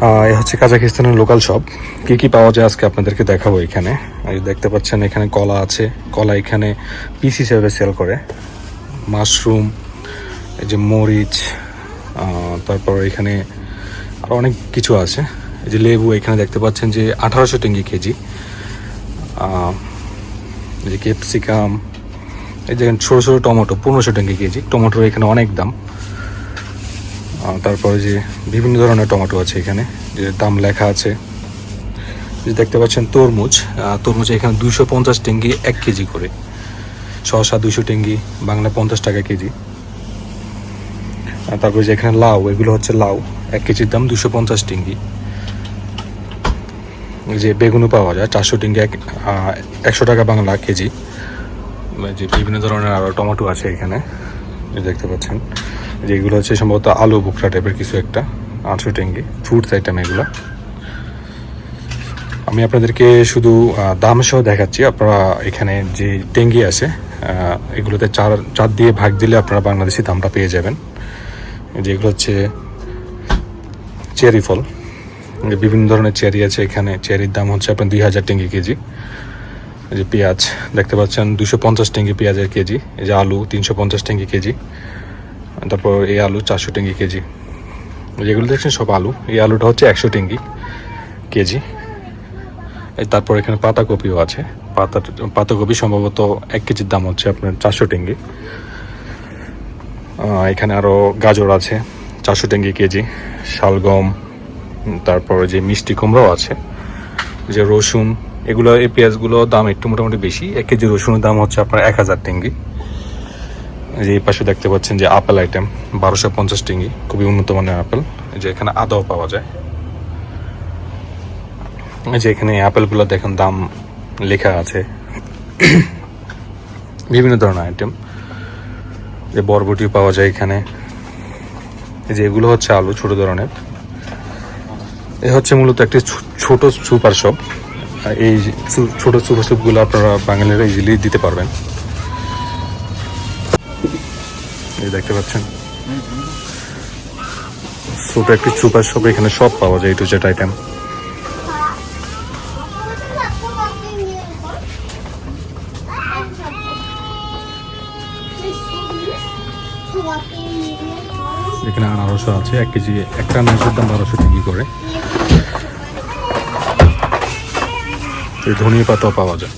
এ হচ্ছে কাজাকিস্তানের local shop কি কি পাওয়া যায় আজকে আপনাদেরকে দেখাবো এখানে। দেখতে পাচ্ছেন, এখানে কলা আছে। কলা এখানে পিস হিসেবে সেল করে। মাশরুম এই যে মরিচ তারপর এখানে আরও অনেক কিছু আছে। এই যে লেবু, এখানে দেখতে পাচ্ছেন যে আঠারোশো টেঙ্গি কেজি। এই যে ক্যাপসিকাম, এই যে ছোটো ছোটো টমেটো, পনেরোশো টেঙ্গি কেজি। টমেটোর এখানে অনেক দাম। তারপরে যে বিভিন্ন ধরনের টমেটো আছে এখানে, যে দাম লেখা আছে। যে দেখতে পাচ্ছেন তরমুজ তরমুজ এখানে দুশো পঞ্চাশ টেঙ্গি এক কেজি করে। শসা দুশো টেঙ্গি, বাংলা পঞ্চাশ টাকা কেজি। তারপরে যে এখানে লাউ, এগুলো হচ্ছে লাউ, এক কেজির দাম দুশো পঞ্চাশ টেঙ্গি। যে বেগুনও পাওয়া যায়, চারশো টেঙ্গি এক একশো টাকা বাংলা কেজি। যে বিভিন্ন ধরনের আরও টমেটো আছে এখানে। দেখতে পাচ্ছেন। যে এগুলো হচ্ছে সম্ভবত আলু বুকরা টাইপের কিছু একটা আটশো টেঙ্গি ফ্রুটস আইটেম এগুলো। আমি আপনাদেরকে শুধু দাম সহ দেখাচ্ছি। আপনারা এখানে যে টেঙ্গি আছে এগুলোতে চার চার দিয়ে ভাগ দিলে আপনারা বাংলাদেশি দামটা পেয়ে যাবেন। যেগুলো হচ্ছে চেরি ফল। বিভিন্ন ধরনের চেরি আছে। এখানে চেরির দাম হচ্ছে আপনার দুই হাজার টেঙ্গি কেজি। যে পেঁয়াজ, দেখতে পাচ্ছেন দুশো পঞ্চাশ টেঙ্গি পেঁয়াজের কেজি, এই যে আলু তিনশো পঞ্চাশ টেঙ্গি কেজি, তারপর এই আলু চারশো টেঙ্গি কেজি। যেগুলো দেখছেন সব আলু, এই আলুটা হচ্ছে একশো টেঙ্গি কেজি। তারপর এখানে পাতাকপিও আছে পাতা পাতাকপি সম্ভবত এক কেজির দাম হচ্ছে আপনার চারশো টেঙ্গি। এখানে আরও গাজর আছে, চারশো টেঙ্গি কেজি, শালগম, তারপরে যে মিষ্টি কুমড়াও আছে যে রসুন এগুলো, এই পেঁয়াজগুলো দাম একটু মোটামুটি বেশি। এক কেজি রসুনের দাম হচ্ছে আপনার এক হাজার টেঙ্গি। যে এই পাশে দেখতে পাচ্ছেন যে আপেল আইটেম বারোশো পঞ্চাশ টেঙ্গি। খুবই উন্নত মানের আপেল। যে এখানে আদাও পাওয়া যায়। যে এখানে আপেলগুলো দেখেন, দাম লেখা আছে। বিভিন্ন ধরনের আইটেম যে বরবটি পাওয়া যায় এখানে। যে এগুলো হচ্ছে আলু, ছোট ধরনের। এ হচ্ছে মূলত একটি ছোট সুপার শপ। এই ছোট সুপার শপগুলো আপনারা বাঙালিরা ইজিলি দিতে পারবেন। এই দেখতে পাচ্ছেন? ছোট একটি সুপার শপ এখানে সব পাওয়া যায় টু জেড আইটেম এখানে আনারসও আছে, এক কেজি, একটা আনারসের দাম বারোশো টাকা করে। এই ধনিয়া পাতা পাওয়া যায়।